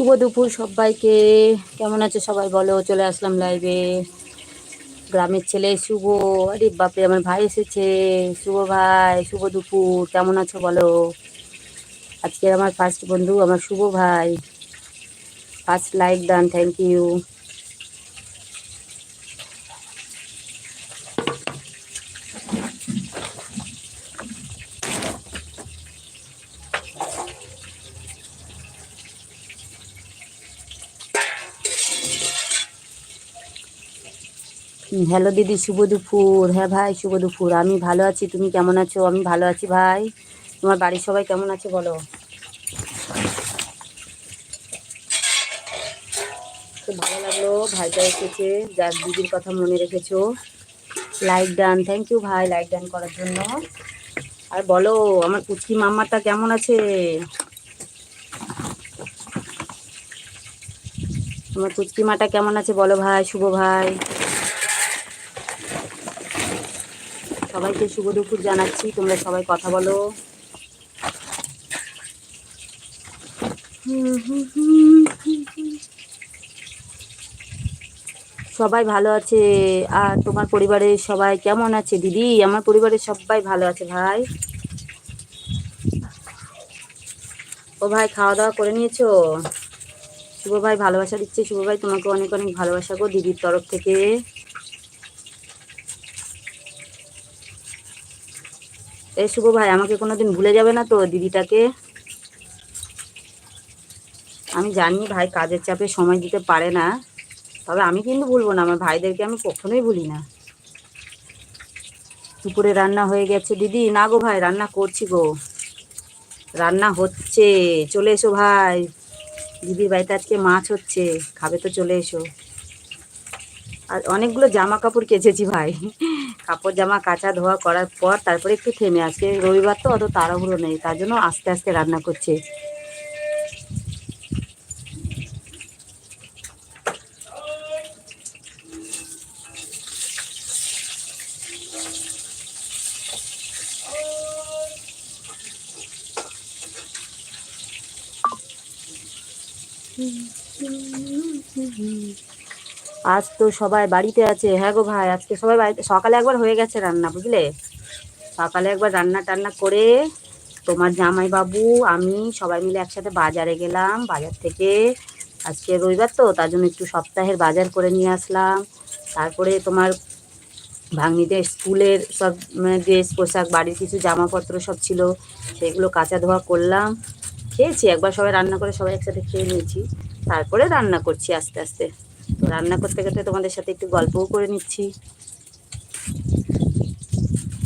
শুভ দুপুর সবাইকে। কেমন আছে সবাই? বলো, চলে আসলাম লাইভে গ্রামের ছেলে শুভ। আরে বাপরে, আমার ভাই এসেছে। শুভ ভাই, শুভ দুপুর। কেমন আছো বলো? আজকে আমার ফার্স্ট বন্ধু, আমার শুভ ভাই। First like done thank you hello দিদি, শুভ দুপুর। হ্যাঁ ভাই, শুভ দুপুর। আমি ভালো আছি, তুমি কেমন আছো? আমি ভালো আছি ভাই। তোমার বাড়ির সবাই কেমন আছে বলো? ভালো লাগল ভাইটা এসেছে, যার দিদির কথা মনে রেখেছো। লাইক ডান থ্যাংক ইউ ভাই লাইক ডান করার জন্য। আর বলো, আমার কুচকি মাম্মাটা কেমন আছে? আমার কুচকি মাটা কেমন আছে বলো ভাই, শুভ ভাই। সবাইকে শুভ দুপুর জানাচ্ছি। তোমরা সবাই কথা বলো। সবাই ভালো আছে? আর তোমার পরিবারের সবাই কেমন আছে দিদি? আমার পরিবারের সবাই ভালো আছে ভাই। ও ভাই, খাওয়া দাওয়া করে নিয়েছো? শুভ ভাই, ভালোবাসা দিচ্ছে। শুভ ভাই, তোমাকে অনেক অনেক ভালোবাসা গো দিদির তরফ থেকে। এই শুভ ভাই, আমাকে কোনোদিন ভুলে যাবে না তো দিদিটাকে। আমি জানি ভাই কাজের চাপে সময় দিতে পারে না, তবে আমি কিন্তু ভুলবো না, আমার ভাইদেরকে আমি কখনোই ভুলি না। দুপুরে রান্না হয়ে গেছে। দিদি, না গো ভাই, রান্না করছি গো। রান্না হচ্ছে, চলে এসো ভাই। দিদির বাড়িতে আজকে মাছ হচ্ছে, খাবে তো চলে এসো। আর অনেকগুলো জামা কাপড় কেচেছি ভাই। কাপড়, জামা, কাচা ধোয়া করার পর তারপরে একটু থেমে, আজকে রবিবার তো অত তাড়াহুড়ো নেই, তার জন্য আস্তে আস্তে রান্না করছে। আজ তো সবাই বাড়িতে আছে। হ্যাঁ গো ভাই, আজকে সবাই বাড়িতে সকালে একবার হয়ে গেছে রান্না, বুঝলে? সকালে একবার রান্না টান্না করে তোমার জামাই বাবু আমি সবাই মিলে একসাথে বাজারে গেলাম। বাজার থেকে আজকে রবিবার তো, তার জন্য একটু সপ্তাহের বাজার করে নিয়ে আসলাম। তারপরে তোমার ভাগ্নিদের স্কুলের সব মানে ড্রেস, পোশাক, বাড়ির কিছু জামাপত্র সব ছিল, সেগুলো কাঁচা ধোয়া করলাম। খেয়েছি, একবার সবাই রান্না করে সবাই একসাথে খেয়ে নিয়েছি। তারপরে রান্না করছি আস্তে আস্তে। তো রান্না করতে করতে তোমাদের সাথে একটু গল্পও করে নিচ্ছি।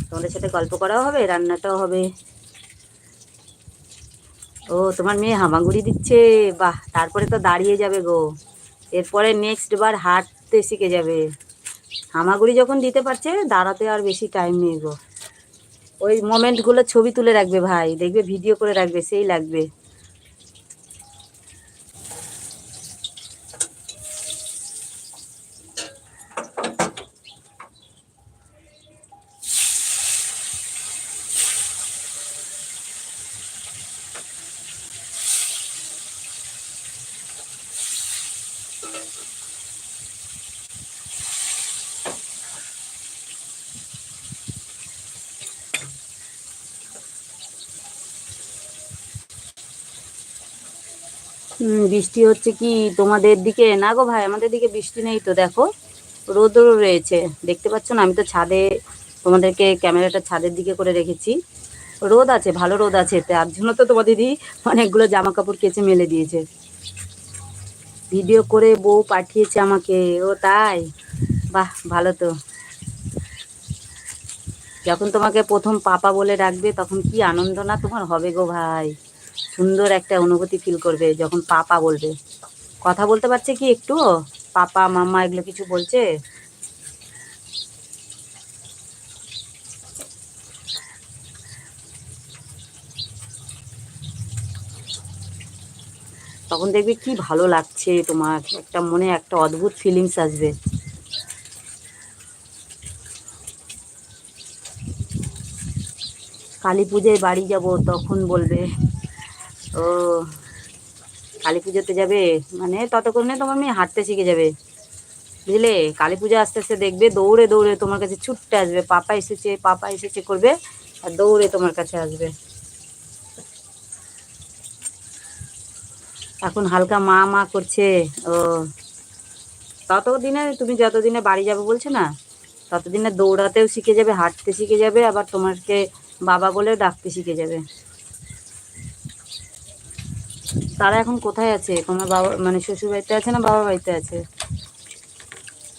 তোমাদের সাথে গল্প করাও হবে, রান্নাটাও হবে। ও, তোমার মেয়ে হামাগুড়ি দিচ্ছে। বাহ, তারপরে তো দাঁড়িয়ে যাবে গো। এরপরে নেক্সট বার হাঁটতে শিখে যাবে। হামাগুড়ি যখন দিতে পারছে, দাঁড়াতে আর বেশি টাইম নেই গো। ওই মোমেন্টগুলো ছবি তুলে রাখবে ভাই, দেখবে ভিডিও করে রাখবে, সেই লাগবে। বৃষ্টি হচ্ছে কি তোমাদের দিকে? না গো ভাই, আমাদের দিকে বৃষ্টি নেই তো, দেখো। রোদও রয়েছে, দেখতে পাচ্ছ না? আমি তো ছাদে তোমাদেরকে ক্যামেরাটা ছাদের দিকে করে রেখেছি। রোদ আছে, ভালো রোদ আছে তার জন্য তো তোমার দিদি অনেকগুলো জামা কাপড় কেচে মেলে দিয়েছে। ভিডিও করে বউ পাঠিয়েছে আমাকে, ও তাই? বাহ, ভালো তো। যখন তোমাকে প্রথম পাপা বলে ডাকবে, তখন কি আনন্দ না তোমার হবে গো ভাই? সুন্দর একটা অনুভূতি ফিল করবে যখন পাপা বলবে। কথা বলতে পারছে কি একটু? পাপা মামা এগুলো কিছু বলছে? তখন দেখবে কি ভালো লাগছে তোমার, একটা মনে একটা অদ্ভুত ফিলিংস আসবে। কালী পুজোয় বাড়ি যাব তখন বলবে ও, কালী পুজোতে যাবে? মানে ততক্ষণে তোমার মেয়ে হাঁটতে শিখে যাবে। বুঝলে? কালী পুজো আস্তে আস্তে দেখবে, দৌড়ে দৌড়ে তোমার কাছে ছুটতে আসবে। পাপা এসেছে পাপা এসেছে করবে, আর দৌড়ে তোমার কাছে আসবে। এখন হালকা মা মা করছে। ও, ততদিনে, তুমি যতদিনে বাড়ি যাবে বলছো না, ততদিনে দৌড়াতেও শিখে যাবে, হাঁটতে শিখে যাবে, আবার তোমাকে বাবা বলে ডাকতে শিখে যাবে। তারা এখন কোথায় আছে? তোমার বাবা মানে শ্বশুর বাড়িতে আছে না বাবার বাড়িতে আছে?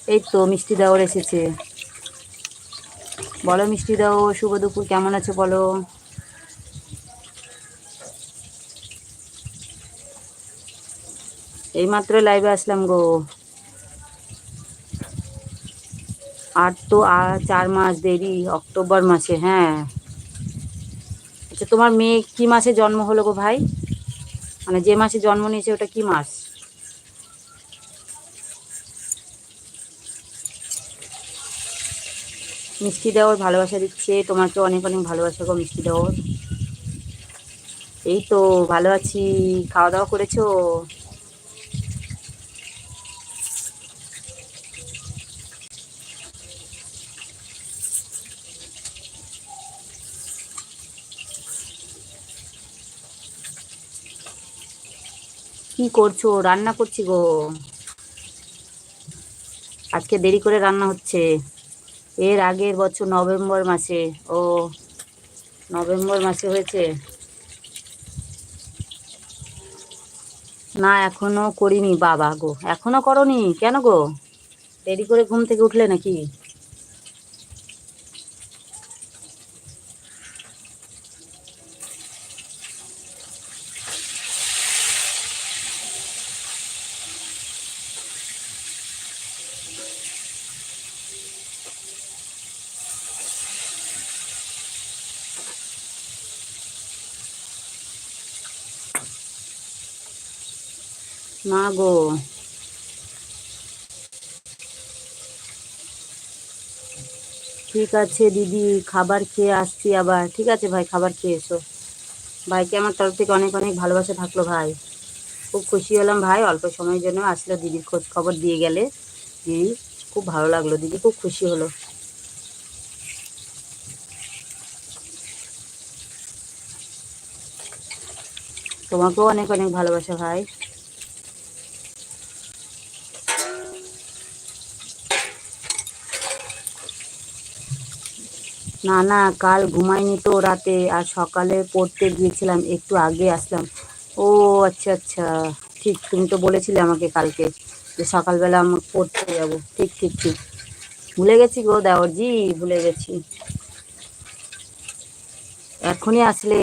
এই তো মিষ্টি দেওয়ার এসেছে। বলো মিষ্টি দাও, শুভ দুপুর, কেমন আছে বলো? এইমাত্র লাইভে আসলাম গো। আর তো আর চার মাস দেরি, অক্টোবর মাসে হ্যাঁ। আচ্ছা তোমার মেয়ে কি মাসে জন্ম হলো গো ভাই? মানে যে মাসে জন্ম নিয়েছে, ওটা কি মাস? মিষ্টি দেওয়ার ভালোবাসা দিচ্ছে, তোমাকে অনেক অনেক ভালোবাসা গো মিষ্টি দেওয়ার এই তো, ভালো আছি, খাওয়া দাওয়া করেছ? কি করছ? রান্না করছি গো। আজকে দেরি করে রান্না হচ্ছে। এর আগের বছর নভেম্বর মাসে। ও, নভেম্বর মাসে হয়েছে। না, এখনও করিনি। বাবা গো, এখনও করনি? কেন গো? দেরি করে ঘুম থেকে উঠলে নাকি? না গো ঠিক আছে দিদি, খাবার খেয়ে আসছি আবার। ঠিক আছে ভাই, খাবার খেয়ে এসো। ভাইকে আমার তরফ থেকে অনেক অনেক ভালোবাসা থাকল ভাই। খুব খুশি হলাম ভাই, অল্প সময়ের জন্য আসলো দিদির খোঁজ খবর দিয়ে গেলে। দিদি, খুব ভালো লাগল, দিদি খুব খুশি হলো। তোমাকেও অনেক অনেক ভালোবাসা ভাই। না না কাল ঘুমাইনি তো রাতে, আর সকালে পড়তে গিয়েছিলাম, একটু আগে আসলাম। ও আচ্ছা আচ্ছা ঠিক, তুমি তো বলেছিলে আমাকে কালকে যে সকালবেলা আমার পড়তে যাব। ঠিক ঠিক ঠিক। ভুলে গেছি গো দেওরজি ভুলে গেছি। এখনই আসলে।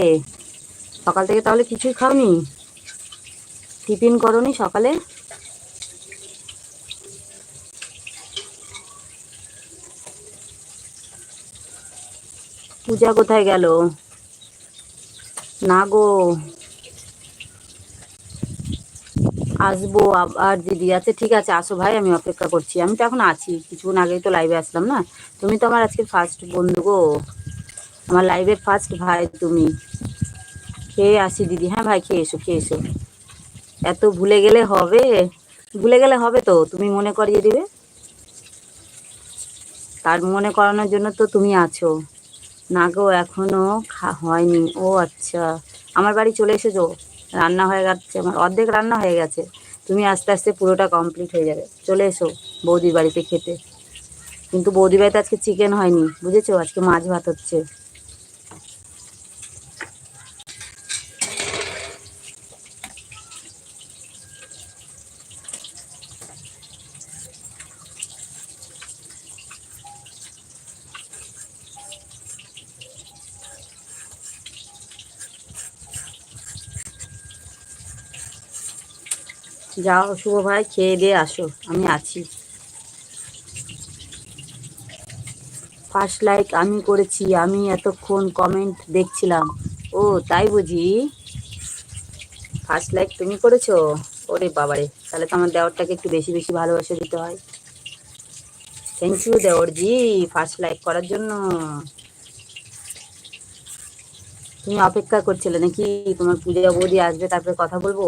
সকাল থেকে তাহলে কিছুই খাওনি? টিফিন করনি সকালে? পূজা কোথায় গেল? না গো। আসব আবার দিদি আচ্ছা ঠিক আছে, আসো ভাই, আমি অপেক্ষা করছি। আমি তো এখন আছি, কিছুক্ষণ আগেই তো লাইভে আসলাম না? তুমি তো আমার আজকে ফার্স্ট বন্ধু গো। আমার লাইভের ফার্স্ট ভাই তুমি। খেয়ে আসি দিদি। হ্যাঁ ভাই, খেয়ে এসো খেয়ে এসো। এত ভুলে গেলে হবে? ভুলে গেলে হবে তো, তুমি মনে করিয়ে দিবে? তার মনে করানোর জন্য তো তুমি আছো। না গো, এখনও খা- হয়নি। ও আচ্ছা। আমার বাড়ি চলে এসেছ? রান্না হয়ে গেছে আমার। অর্ধেক রান্না হয়ে গেছে। তুমি আস্তে আস্তে পুরোটা কমপ্লিট হয়ে যাবে। চলে এসো বৌদির বাড়িতে খেতে। কিন্তু বৌদির বাড়িতে আজকে চিকেন হয়নি, বুঝেছ? আজকে মাছ ভাত হচ্ছে। যাও শুভ ভাই, খেয়ে দিয়ে আসো, আমি আছি। ফার্স্ট লাইক আমি করেছি, আমি এতক্ষণ কমেন্ট দেখছিলাম। ও, তাই বুঝি? ফার্স্ট লাইক তুমি করেছ? ওরে বাবারে, তাহলে তো আমার দেওয়ারটাকে একটু বেশি বেশি ভালোবাসা দিতে হয়। থ্যাংক ইউ দেওরজি ফার্স্ট লাইক করার জন্য। তুমি অপেক্ষা করছিলে নাকি? তোমার পূজা বৌদি আসবে, তারপরে কথা বলব?